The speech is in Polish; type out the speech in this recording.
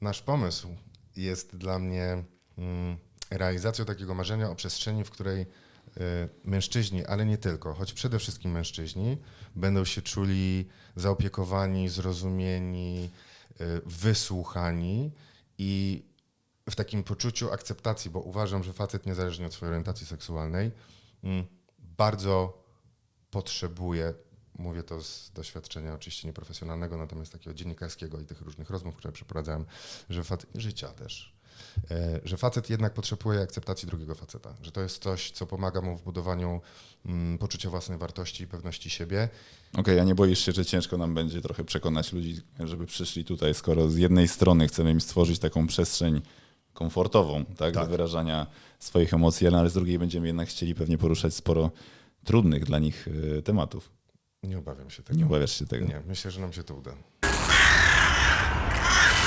nasz pomysł jest dla mnie mm, realizacją takiego marzenia o przestrzeni, w której y, mężczyźni, ale nie tylko, choć przede wszystkim mężczyźni, będą się czuli zaopiekowani, zrozumieni, y, wysłuchani i w takim poczuciu akceptacji, bo uważam, że facet niezależnie od swojej orientacji seksualnej mm, bardzo potrzebuje, mówię to z doświadczenia oczywiście nieprofesjonalnego, natomiast takiego dziennikarskiego i tych różnych rozmów, które przeprowadzałem, że facet, życia też, e, że facet jednak potrzebuje akceptacji drugiego faceta, że to jest coś, co pomaga mu w budowaniu mm, poczucia własnej wartości i pewności siebie. Okej, a nie boisz się, że ciężko nam będzie trochę przekonać ludzi, żeby przyszli tutaj, skoro z jednej strony chcemy im stworzyć taką przestrzeń komfortową, tak, do Tak. wyrażania swoich emocji, ale z drugiej będziemy jednak chcieli pewnie poruszać sporo trudnych dla nich e, tematów. Nie obawiam się tego. Nie obawiasz się tego? Nie, myślę, że nam się to uda.